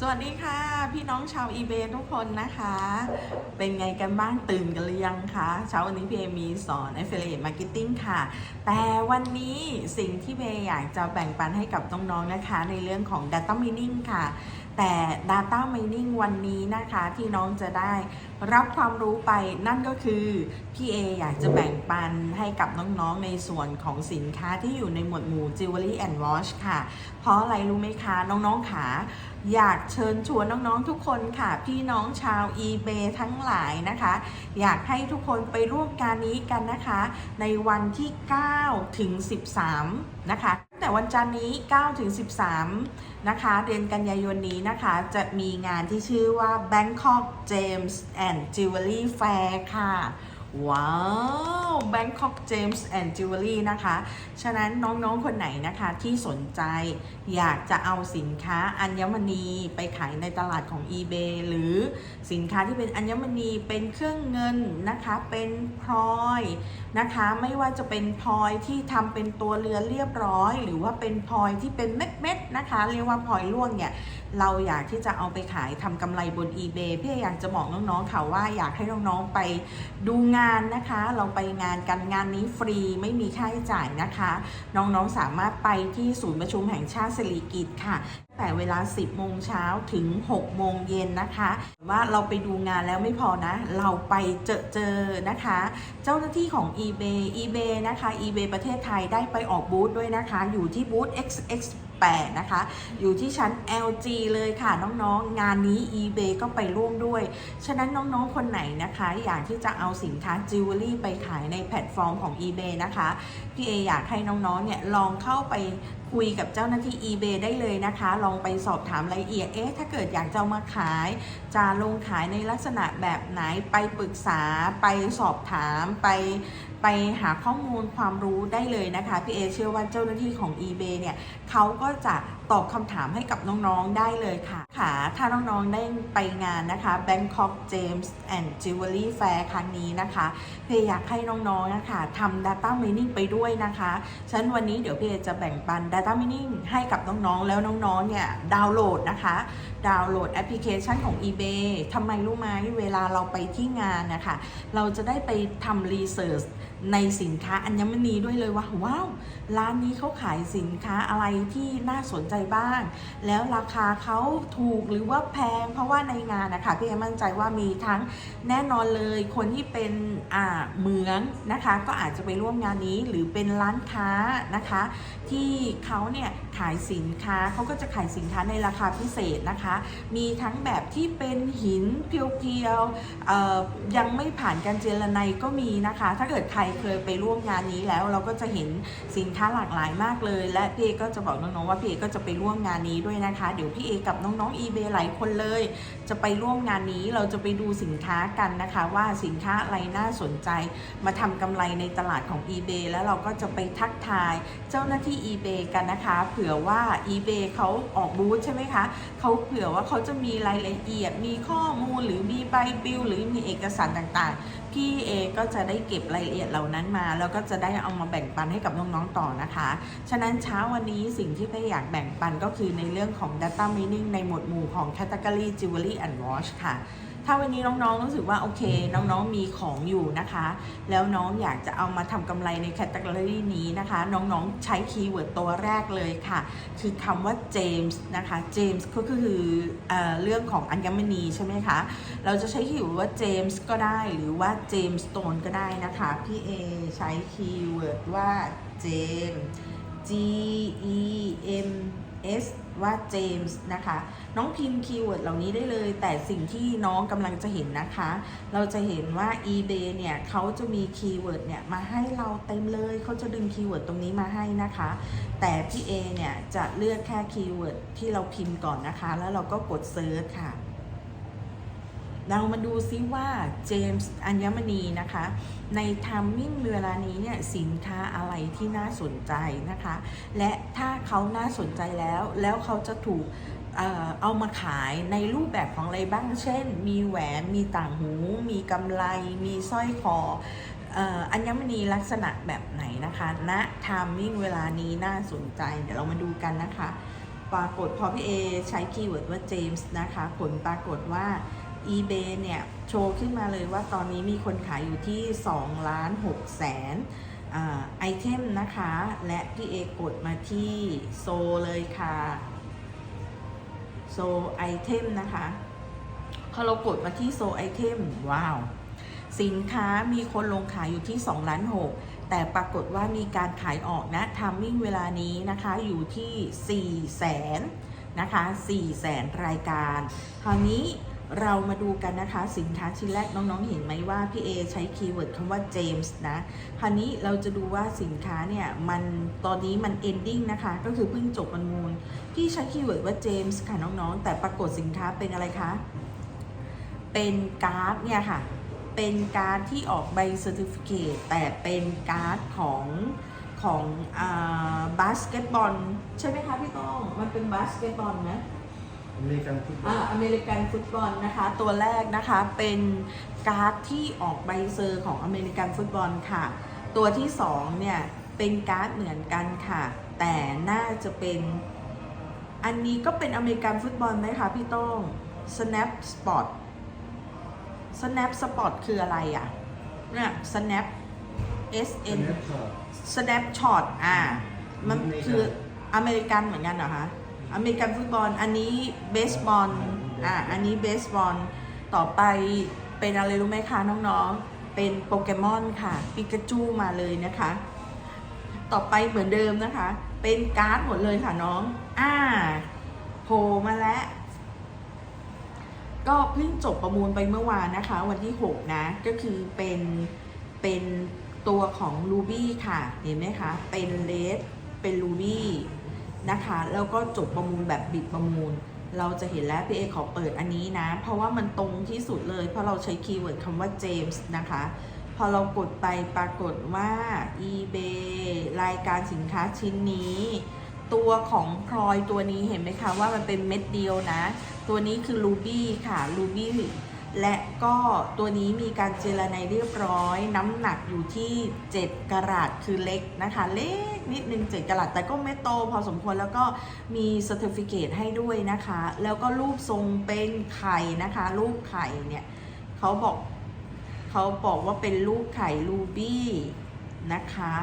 สวัสดีค่ะ พี่น้องชาวอีเบทุกคนนะคะ เป็นไงกันบ้างตื่นกันหรือยังคะเช้าวันนี้พี่เอมีสอน affiliate marketing ค่ะ แต่วันนี้สิ่งที่เบอยากจะแบ่งปันให้กับน้องๆนะคะ ในเรื่องของ data mining ค่ะ แต่ data mining วันนี้นะคะที่น้องจะได้รับความรู้ไปนั่นก็คือพี่เออยากจะแบ่งปันให้กับน้องๆในส่วนของสินค้าที่อยู่ในหมวดหมู่ jewelry and watch ค่ะ เพราะอะไรรู้ไหมคะน้องๆขาอยากเชิญชวนน้องๆทุกคนค่ะ พี่น้องชาว eBay ทั้งหลายนะคะ อยากให้ทุกคนไปร่วมการนี้กันนะคะ ในวันที่ 9 ถึง 13 นะคะ แต่วันจันทร์นี้ 9 ถึง 13 นะคะ เดือนกันยายนนี้นะคะ จะมีงานที่ชื่อว่า Bangkok James and Jewelry Fair ค่ะ ว้าว Bangkok James and Jewelry นะคะ ฉะนั้นน้องๆ คนไหนนะคะที่สนใจอยากจะเอาสินค้าอัญมณีไปขายในตลาดของ eBay หรือสินค้าที่เป็นอัญมณีเป็นเครื่องเงินนะคะ เป็นพลอยนะคะ ไม่ว่าจะเป็นพลอยที่ทำเป็นตัวเรือเรียบร้อย หรือว่าเป็นพลอยที่เป็นเม็ดๆนะคะ เรียกว่าพลอยล่วงเนี่ย เราอยากที่จะเอาไปขายทำกำไรบน eBay พี่อยากจะบอกน้องๆค่ะว่าอยากให้น้องๆไปดูงานนะคะ เราไปงานกันงานนี้ฟรีไม่มีค่าใช้จ่ายนะคะ น้องๆสามารถไปที่ศูนย์ประชุมแห่งชาติสิริกิตค่ะแต่เวลา 10 โมงเช้าถึง 6 โมงเย็นนะคะ ว่าเราไปดูงานแล้วไม่พอนะ เราไปเจอเจอนะคะ เจ้าหน้าที่ของ eBay eBay นะคะ eBay ประเทศไทยได้ไปออกบูธด้วยนะคะ อยู่ที่บูธ XX 8 นะคะ อยู่ที่ชั้น LG เลยค่ะน้องๆ งานนี้ eBay ก็ไปร่วมด้วย ฉะนั้นน้องๆ คนไหนนะคะ อยากที่จะเอาสินค้าจิวเวลรี่ไปขายในแพลตฟอร์มของ eBay นะคะ พี่เออยากให้น้องๆ เนี่ยลองเข้าไปคุยกับเจ้าหน้าที่ eBay ได้เลยนะคะ ลองไปสอบถามรายละเอียด เอ๊ะ ถ้าเกิดอยากจะมาขาย จะลงขายในลักษณะแบบไหน ไปปรึกษา ไปสอบถาม ไปไปหาข้อมูลความรู้ได้เลยนะคะ พี่เอเชื่อว่าเจ้าหน้าที่ของ eBay เนี่ยเขาก็จะ ตอบคำถามให้กับน้องๆได้เลยค่ะ ค่ะ ถ้าน้องๆได้ไปงานนะคะ Bangkok James and Jewelry Fair ครั้งนี้นะคะพี่อยากให้น้องๆนะคะทำ Data Mining ไปด้วยนะคะฉะนั้นวันนี้เดี๋ยวพี่จะแบ่งปัน Data Mining ให้กับน้องๆ แล้วน้องๆ เนี่ยดาวน์โหลดนะคะ ดาวน์โหลดแอปพลิเคชันของ eBay ทำไมรู้ไหมเวลาเราไปที่งานนะคะ เราจะได้ไปทำรีเสิร์ชในสินค้าอัญมณีด้วยเลยว่าว้าวร้านนี้เขาขายสินค้าอะไรที่น่าสนใจบ้าง แล้วราคาเขาถูกหรือว่าแพง เพราะว่าในงานนะคะพี่เอมั่นใจว่ามีทั้งแน่นอนเลยคนที่เป็นอ่าเหมืองนะคะ ก็อาจจะไปร่วมงานนี้หรือเป็นร้านค้านะคะ ที่เขาเนี่ยขายสินค้าเขาก็จะขายสินค้าในราคาพิเศษนะคะ มีทั้งแบบที่เป็นหินเพียวๆยังไม่ผ่านการเจรไนก็มีนะคะ ถ้าเกิดใครเคยไปร่วมงานนี้แล้วเราก็จะเห็นสินค้าหลากหลายมากเลย และพี่เอก็จะบอกน้องๆว่าพี่เอก็จะไปร่วมงานนี้ด้วยนะคะ เดี๋ยวพี่เอกับน้องๆ eBay หลายคนเลย จะไปร่วมงานนี้เราจะไปดูสินค้ากันนะคะ ว่าสินค้าอะไรน่าสนใจ มาทำกำไรในตลาดของ eBay แล้วเราก็จะไปทักทายเจ้าหน้าที่ eBay กันนะคะเผื่อว่า eBay เขาออกบูธใช่ไหมคะเขาเผื่อว่าเขาจะมีรายละเอียดมีข้อมูลหรือมีใบปลิวหรือมีเอกสารต่างๆพี่เอก็จะได้เก็บรายละเอียดเหล่านั้นมา แล้วก็จะได้เอามาแบ่งปันให้กับน้องๆต่อนะคะ ฉะนั้นเช้าวันนี้สิ่งที่พี่อยากแบ่งปันก็คือในเรื่องของ data mining ในหมวดหมู่ของ category jewelry and watch ค่ะ ถ้าวันนี้น้องๆรู้สึกว่าโอเค น้องๆมีของอยู่นะคะ แล้วน้องอยากจะเอามาทำกำไรในแคตตาล็อนี้นะคะ น้องๆใช้คีย์เวิร์ดตัวแรกเลยค่ะ คือคำว่าเจมส์นะคะเจมส์ก็คือเออเรื่องของอัญมณีใช่ไหมคะ เราจะใช้คีย์เวิร์ดว่าเจมส์ก็ได้หรือว่าเจมส์สโตนก็ได้นะคะ พี่เอใช้คีย์เวิร์ดว่าเจมส์ G E M S ว่าเจมส์นะคะ น้องพิมพ์คีย์เวิร์ดเหล่านี้ได้เลย แต่สิ่งที่น้องกำลังจะเห็นนะคะ เราจะเห็นว่า eBay เนี่ยเขาจะมีคีย์เวิร์ดเนี่ยมาให้เราเต็มเลย เขาจะดึงคีย์เวิร์ดตรงนี้มาให้นะคะ แต่พี่เอเนี่ยจะเลือกแค่คีย์เวิร์ดที่เราพิมพ์ก่อนนะคะ แล้วเราก็กดเซิร์ชค่ะ เรามาดูซิว่าเจมส์อัญมณีนะคะ ในทัมมิ่งเวลานี้เนี่ยสินค้าอะไรที่น่าสนใจนะคะ และถ้าเขาน่าสนใจแล้ว แล้วเขาจะถูกเอามาขายในรูปแบบของอะไรบ้าง เช่น มีแหวน มีต่างหู มีกำไรมีสร้อยคออัญมณีลักษณะแบบไหนนะคะณทามมิ่งเวลานี้น่าสนใจ เดี๋ยวเรามาดูกันนะคะ ปรากฏพอพี่เอใช้คีย์เวิร์ดว่าเจมส์นะคะ ผลปรากฏว่า eBay เนี่ยโชว์ขึ้นมาเลยว่าตอนนี้มีคนขายอยู่ที่2ล้าน6แสนไอเทมนะคะ และพี่เอกดมาที่โซเลยค่ะ โซไอเทมนะคะพอเรากดมาที่โซไอเทมว้าว สินค้ามีคนลงขายอยู่ที่2ล้าน6แต่ปรากฏว่ามีการขายออกนะทัมมิ่งเวลานี้นะคะอยู่ที่4แสนนะคะ4แสนรายการคราวนี้ เรามาดูกันนะคะสินค้าชิ้นแรกน้องๆเห็นไหมว่าพี่เอใช้คีย์เวิร์ดคำว่าเจมส์นะคราวนี้เราจะดูว่าสินค้าเนี่ยมันตอนนี้มัน ending นะคะ ก็คือเพิ่งจบประมูล พี่ใช้คีย์เวิร์ดว่าเจมส์ค่ะน้องๆ แต่ปรากฏสินค้าเป็นอะไรคะ เป็นการ์ดเนี่ยค่ะ เป็นการ์ดที่ออกใบเซอร์ติฟิเคตแต่เป็นการ์ดของของบาสเกตบอลใช่ไหมคะพี่ต้อง มันเป็นบาสเกตบอลนะ อเมริกันฟุตบออ่าลอเมริกันฟุตบอลนะคะ ตัวแรกนะคะเป็นการ์ดที่ออกใบเซอร์ของอเมริกันฟุตบอลค่ะ ตัวที่สองเนี่ยเป็นการ์ดเหมือนกันค่ะ แต่น่าจะเป็นอันนี้ก็เป็นอเมริกันฟุตบอลไหมคะพี่โต้อง Snap Spot Snap Spot คืออะไรอะเนี่ย Snap S เอ็ N นช็อต Snapshot อ่ามันอเมริกันคืออเมริกันเหมือนกันเหรอคะ อเมริกันฟุตบอล อันนี้เบสบอล อ่าอันนี้เบสบอล ต่อไปเป็นอะไรรู้ไหมคะน้องๆ เป็นโปเกมอนค่ะ ปิกาจูมาเลยนะคะ ต่อไปเหมือนเดิมนะคะ เป็นการ์ดหมดเลยค่ะน้อง อ่าโผล่มาแล้ว ก็เพิ่งจบประมูลไปเมื่อวานนะคะ วันที่ 6 นะ ก็คือเป็น เป็นตัวของ Ruby ค่ะ เห็นไหมคะ เป็นเลสเป็น Ruby นะคะ แล้วก็จบประมูลแบบบิดประมูล เราจะเห็นแล้วพี่เอขอเปิดอันนี้นะ เพราะว่ามันตรงที่สุดเลย เพราะเราใช้คีย์เวิร์ดคำว่า James นะคะ พอเรากดไปปรากฏว่า eBay รายการสินค้าชิ้นนี้ ตัวของพลอยตัวนี้เห็นไหมคะว่ามันเป็นเม็ดเดียวนะ ตัวนี้คือ Ruby ค่ะ Ruby และก็ตัวนี้มีการเจรไนเรียบร้อย น้ำหนักอยู่ที่ 7กะรัตคือเล็กนะคะ เล็กนิดนึง 7กะรัตแต่ก็ไม่โตพอสมควรแล้วก็มีส t ต r ฟิเคตให้ด้วยนะคะ แล้วก็รูปทรงเป็นไข่นะคะ รูปไข่เนี่ยเขาบอกเขาบอกว่าเป็นลูกไข่รูบี้นะคะ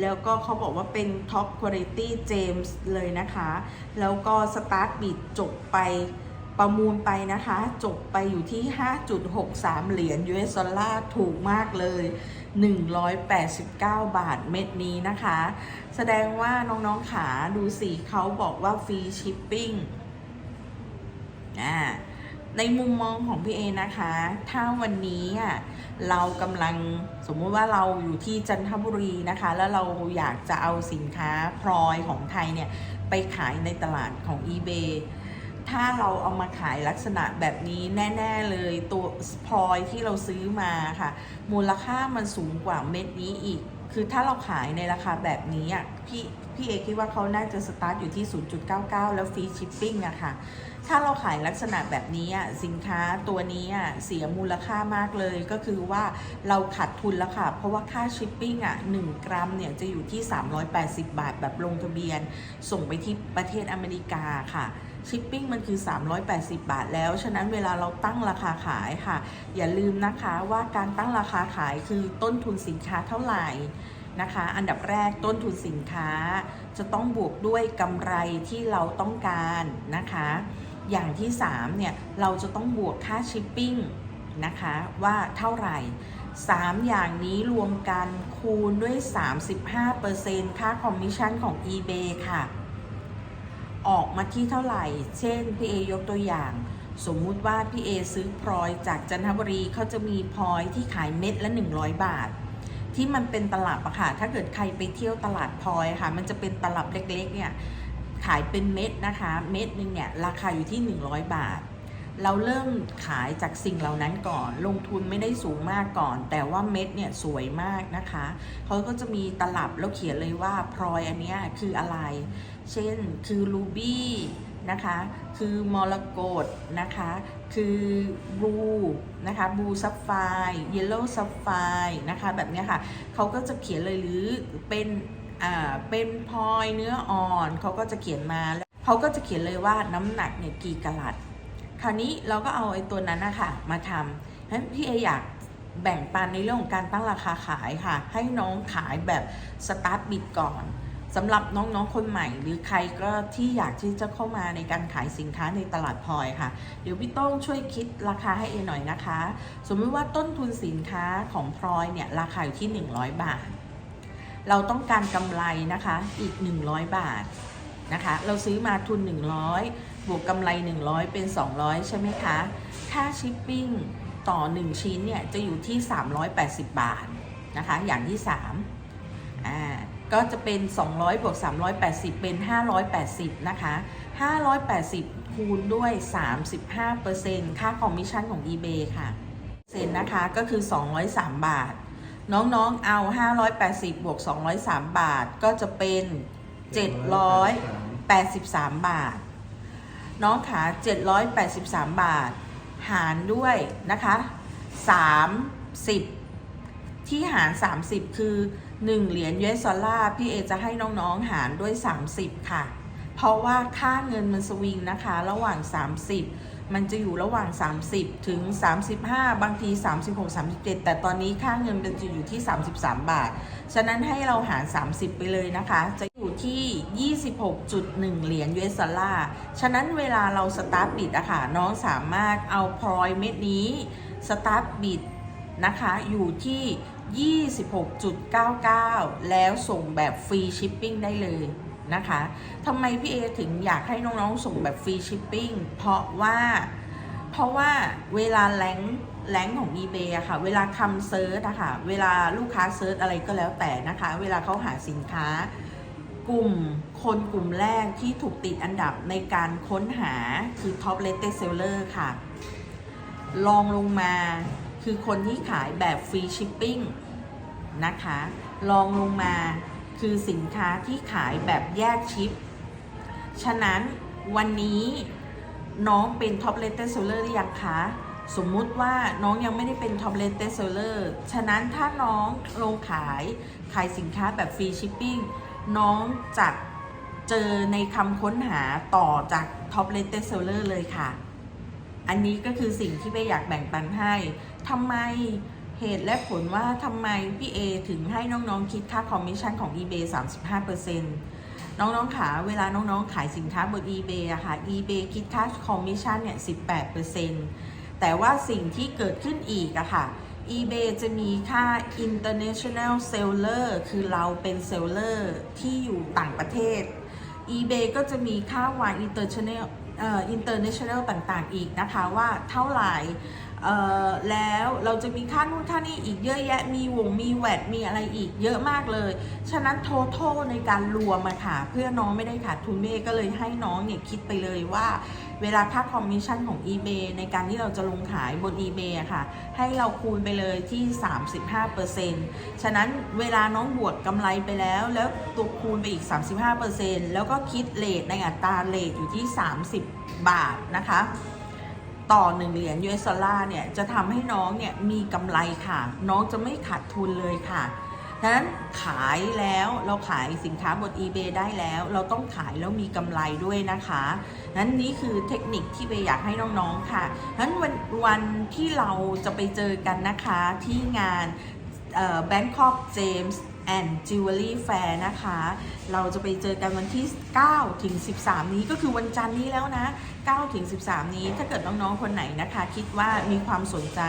แล้วก็เขาบอกว่าเป็นท็อปคุณ i t y เจมส์เลยนะคะ แล้วก็สตาร์ทบิดจบไป ประมูลไปนะคะ จบไปอยู่ที่ 5.63 เหรียญ US ดอลลาร์ถูกมากเลย 189 บาทเม็ดนี้นะคะ แสดงว่าน้องๆขาดูสิเขาบอกว่าฟรีชิปปิ้งอ่าในมุมมองของพี่เอนะคะ ถ้าวันนี้อะเรากำลังสมมุติว่าเราอยู่ที่จันทบุรีนะคะ แล้วเราอยากจะเอาสินค้าพลอยของไทยเนี่ย ไปขายในตลาดของ eBay ถ้าเราเอามาขายลักษณะแบบนี้แน่ ๆ เลยตัวพลอยที่เราซื้อมาค่ะ มูลค่ามันสูงกว่าเม็ดนี้อีก คือถ้าเราขายในราคาแบบนี้อะพี่พี่เอคิดว่าเขาน่าจะสตาร์ทอยู่ที่ 0.99 แล้วฟรีชิปปิ้งอะค่ะ ถ้าเราขายลักษณะแบบนี้อะสินค้าตัวนี้อะเสียมูลค่ามากเลย ก็คือว่าเราขาดทุนแล้วค่ะ เพราะว่าค่าชิปปิ้งอะ1กรัมเนี่ยจะอยู่ที่ 380 บาทแบบลงทะเบียน ส่งไปที่ประเทศอเมริกาค่ะ ชิปปิ้งมันคือ 380 บาทแล้ว ฉะนั้นเวลาเราตั้งราคาขายค่ะ อย่าลืมนะคะว่าการตั้งราคาขายคือต้นทุนสินค้าเท่าไหร่นะคะ อันดับแรกต้นทุนสินค้า จะต้องบวกด้วยกำไรที่เราต้องการนะคะ อย่างที่3เนี่ยเราจะต้องบวกค่าชิปปิ้งนะคะว่าเท่าไหร่ 3 อย่างนี้รวมกันคูณด้วย 35%ค่าคอมมิชชั่นของ eBay ค่ะ ออกมาที่เท่าไหร่ เช่นพี่เอยกตัวอย่าง สมมุติว่าพี่เอซื้อพลอยจากจันทบุรีเขาจะมีพลอยที่ขายเม็ดละ 100 บาท ที่มันเป็นตลับอะค่ะ ถ้าเกิดใครไปเที่ยวตลาดพลอยค่ะ มันจะเป็นตลับเล็กๆเนี่ยขายเป็นเม็ดนะคะ เม็ดหนึ่งเนี่ยราคาอยู่ที่ 100 บาท เราเริ่มขายจากสิ่งเหล่านั้นก่อน ลงทุนไม่ได้สูงมากก่อน แต่ว่าเม็ดเนี่ยสวยมากนะคะเขาก็จะมีตลับแล้วเขียนเลยว่าพลอยอันนี้คืออะไร เช่นคือรูบี้นะคะ คือมรกตนะคะ คือบลูนะคะบลูซับไฟเยลโล่ซับไฟนะคะ แบบนี้ค่ะเขาก็จะเขียนเลยหรือเป็นอ่าเป็นพลอยเนื้ออ่อนเขาก็จะเขียนมาเขาก็จะเขียนเลยว่าน้ำหนักเนี่ยกี่กะลัด คราวนี้เราก็เอาไอ้ตัวนั้นนะคะมาทำฉะนั้นพี่เออยากแบ่งปันในเรื่องของการตั้งราคาขายค่ะ ให้น้องขายแบบสตาร์ทบิดก่อนสำหรับน้องๆ คนใหม่ หรือใครก็ที่อยากที่จะเข้ามาในการขายสินค้าในตลาดพลอยค่ะ เดี๋ยวพี่ต้องช่วยคิดราคาให้เอหน่อยนะคะ สมมติว่าต้นทุนสินค้าของพลอยเนี่ยราคาอยู่ที่ 100 บาท เราต้องการกำไรนะคะอีก 100 บาทนะคะ เราซื้อมาทุน 100 บวกกำไร 100 เป็น 200 ใช่ไหมคะ ค่าชิปปิ้งต่อ 1 ชิ้นเนี่ย จะอยู่ที่ 380 บาทนะคะ อย่างที่3อ่าก็จะเป็น 200 บวก 380 เป็น 580 นะคะ 580 คูณด้วย 35%ค่าคอมมิชชั่นของ eBay ค่ะเซ็นนะคะก็คือ 203 บาท น้องๆ เอา 580 บวก 203 บาท ก็จะเป็น 783 บาท น้องขา783 บาท หารด้วยนะคะ30 ที่หาร 30 คือ 1 เหรียญ US ดอลลาร์พี่เอจะให้น้องๆหารด้วย 30 ค่ะ เพราะว่าค่าเงินมันสวิงนะคะ ระหว่าง 30 มันจะอยู่ระหว่าง 30 ถึง 35 บางที 36 37 แต่ตอนนี้ค่าเงินมันจะอยู่ที่ 33 บาท ฉะนั้นให้เราหาร 30 ไปเลยนะคะ จะ ที่ 26.1 เหรียญ US ดอลลาร์ ฉะนั้นเวลาเราสตาร์ทบิดอะค่ะน้องสามารถเอาพลอยเม็ดนี้สตาร์ทบิดนะคะอยู่ที่ 26.99 แล้วส่งแบบฟรีชิปปิ้งได้เลยนะคะทำไมพี่เอถึงอยากให้น้องๆส่งแบบฟรีชิปปิ้งเพราะว่าเพราะว่าเวลาแรงแรงของ eBay อะค่ะ เวลาคำเซิร์ชอะค่ะ เวลาลูกค้าเซิร์ชอะไรก็แล้วแต่นะคะ เวลาเขาหาสินค้า กลุ่มคนกลุ่มแรกที่ถูกติดอันดับในการค้นหาคือ Top Rated Seller ค่ะลองลงมาคือคนที่ขายแบบฟรีชิปปิ้งนะคะลองลงมาคือสินค้าที่ขายแบบแยกชิป ฉะนั้นวันนี้น้องเป็น Top Rated Seller หรือยังคะสมมุติว่าน้องยังไม่ได้เป็น Top Rated Seller ฉะนั้นถ้าน้องลงขายขายสินค้าแบบฟรีชิปปิ้ง น้องจะเจอในคำค้นหาต่อจาก Top Rated Seller เลยค่ะ อันนี้ก็คือสิ่งที่เบย์อยากแบ่งปันให้ทำไมเหตุและผลว่าทำไมพี่เอถึงให้น้องๆคิดค่าคอมมิชชั่นของ eBay 35%น้องๆขาเวลาน้องๆขายสินค้าบน eBay อะค่ะ eBay คิดค่าคอมมิชชั่นเนี่ย 18%แต่ว่าสิ่งที่เกิดขึ้นอีกอะค่ะ eBay จะมีค่า international seller คือเราเป็น seller ที่อยู่ต่างประเทศ eBay ก็จะมีค่าวาง international เอ่อ international ต่างๆ อีกนะคะว่าเท่าไหร่ แล้วเราจะมีค่านู่นค่านี่อีกเยอะแยะมีวงมีแวดมีอะไรอีกเยอะมากเลย ฉะนั้น total ในการรวมมาค่ะ เพื่อน้องไม่ได้ขาดทุนเม่ก็เลยให้น้องเนี่ยคิดไปเลยว่า เวลาค่าคอมมิชชั่นของ eBay ในการที่เราจะลงขายบน eBay ค่ะ ให้เราคูณไปเลยที่ 35%ฉะนั้นเวลาน้องบวกกำไรไปแล้ว แล้วตัวคูณไปอีก 35%แล้วก็คิดเลทในอัตราเลทอยู่ที่ 30 บาทนะคะ ต่อ1เหรียญ US ดอลลาร์เนี่ยจะทำให้น้องเนี่ยมีกำไรค่ะ น้องจะไม่ขาดทุนเลยค่ะดังนั้นขายแล้วเราขายสินค้าบน eBay ได้แล้ว เราต้องขายแล้วมีกำไรด้วยนะคะนั้นนี้คือเทคนิคที่เบย์อยากให้น้องๆค่ะนั้นวันวันที่เราจะไปเจอกันนะคะที่งาน Bangkok James and Jewelry Fair นะคะ เราจะไปเจอกันวันที่ 9 ถึง 13 นี้ก็คือวันจันทร์นี้แล้วนะ 9ถึง13 นี้ถ้าเกิดน้องๆ คนไหนนะคะ คิดว่ามีความสนใจ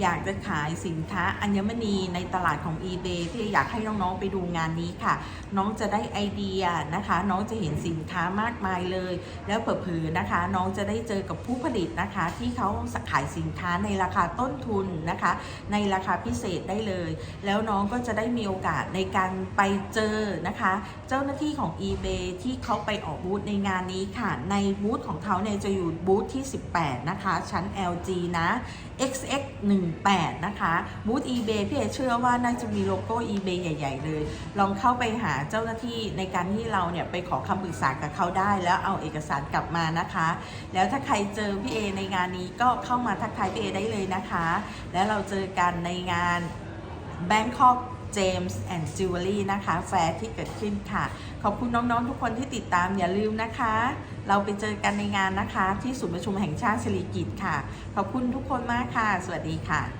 อยากจะขายสินค้าอัญมณีในตลาดของ eBay ที่อยากให้น้องๆ ไปดูงานนี้ค่ะ น้องจะได้ไอเดียนะคะ น้องจะเห็นสินค้ามากมายเลย แล้วเผลอๆนะคะ น้องจะได้เจอกับผู้ผลิตนะคะ ที่เขาขายสินค้าในราคาต้นทุนนะคะ ในราคาพิเศษได้เลย แล้วน้องก็จะได้มีโอกาสในการไปเจอนะคะ เจ้าหน้าที่ของ eBay ที่เขาไปออกบูธในงานนี้ค่ะ ในบูธของเขาเนี่ยจะอยู่บูธที่ 18 นะคะ ชั้น LG นะ XX 18 นะคะ บูธ eBay พี่เอเชื่อว่าน่าจะมีโลโก้ eBay ใหญ่ ๆ เลย ลองเข้าไปหาเจ้าหน้าที่ในการที่เราเนี่ยไปขอคำปรึกษากับเขาได้ แล้วเอาเอกสารกลับมานะคะ แล้วถ้าใครเจอพี่เอในงานนี้ก็เข้ามาทักทายพี่เอได้เลยนะคะ แล้วเราเจอกันในงาน Bangkok James and Jewelry นะคะ แฟร์ที่เกิดขึ้นค่ะ ขอบคุณน้อง ๆ ทุกคนที่ติดตามอย่าลืมนะคะ เราไปเจอกันในงานนะคะ ที่ศูนย์ประชุมแห่งชาติสิริกิติ์ค่ะ ขอบคุณทุกคนมากค่ะ สวัสดีค่ะ